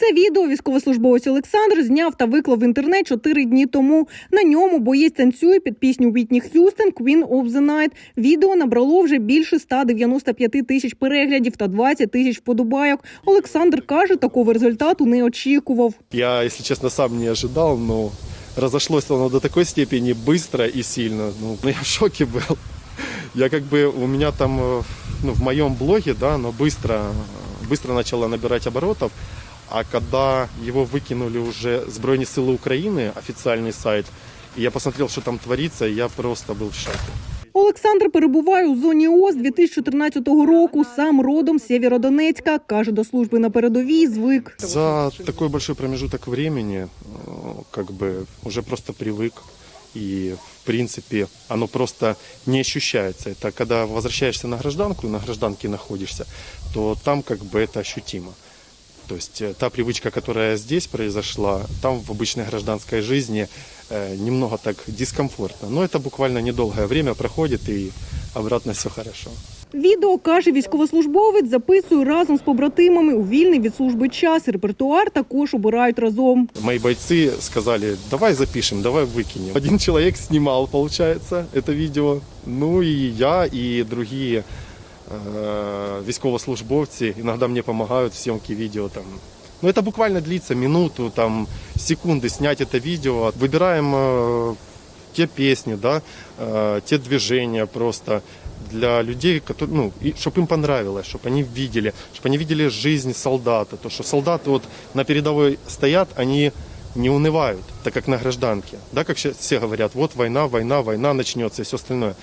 Це відео військовослужбовець Олександр зняв та виклав в інтернет чотири дні тому. На ньому боєць танцює під пісню Вітні Х'юстон «Queen of the Night». Відео набрало вже більше 195 тисяч переглядів та 20 тисяч вподобайок. Олександр каже, такого результату не очікував. Я, если честно, сам не ожидал, но разошлось оно до такой степени быстро и сильно. Ну, я в шоке был. Я как бы, у меня там, э, ну, в моем блоге, да, оно быстро, быстро начало набирать оборотов. А когда его выкинули уже Збройні силы Украины, официальный сайт, и я посмотрел, что там творится, я просто был в шоке. Олександр перебуває у зоні ООС 2014 року. Сам родом з Сєвєродонецька. Каже, до служби на передовій звик. За такой большой промежуток времени, э, как бы уже просто привык. И, в принципе, оно просто не ощущается. Это когда возвращаешься на гражданку, на гражданке находишься, то там как бы это ощутимо. То есть э, та привычка, которая здесь произошла, там в обычной гражданской жизни э, немного так дискомфортно. Но это буквально недолгое время проходит и обратно все хорошо. Відео каже військовослужбовець, записує разом з побратимами у вільний від служби час. Репертуар також обирають разом. Мои бойцы сказали, давай запишем, давай выкинем. Один человек снимал, получается, это видео. Ну и я, и другие э, військовослужбовцы иногда мне помогают в съемке видео. Там. Ну это буквально длится минуту, там, секунды снять это видео. Выбираем э, те песни, да, э, те движения просто для людей, которые, ну, чтобы им понравилось, чтобы они видели, чтобы они видели жизнь солдата. То, что солдаты вот на передовой стоят, они не унывают, так как на гражданке. Да, как щас все говорят, вот война, война, война начнется и все остальное.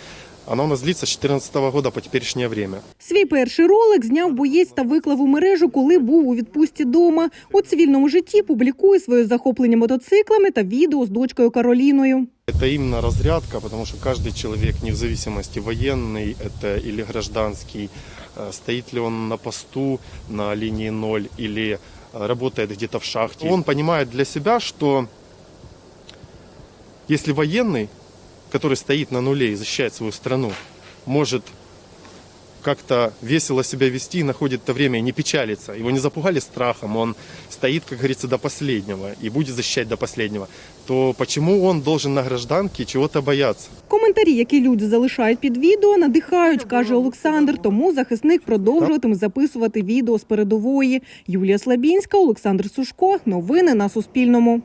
Она у нас длится с 2014 года по теперешнее время. Свій перший ролик зняв боєць та виклав у мережу, коли був у відпустці дома. У цивільному житті публікує своє захоплення мотоциклами та відео з дочкою Кароліною. Это именно разрядка, потому что каждый человек, не в зависимости военный это или гражданский, э, стоит ли он на посту на линии ноль или э, работает где-то в шахте, он понимает для себя, что если военный, который стоит на нуле и защищает свою страну, может как-то весело себя вести и находит это время и не печалится. Его не запугали страхом, он стоит, как говорится, до последнего и будет защищать до последнего. То почему он должен на гражданке чего-то бояться? Коментарі, які люди залишають під відео, надихають, каже Олександр. Тому захисник продовжуватиме записувати відео з передової. Юлія Слабінська, Олександр Сушко. Новини на Суспільному.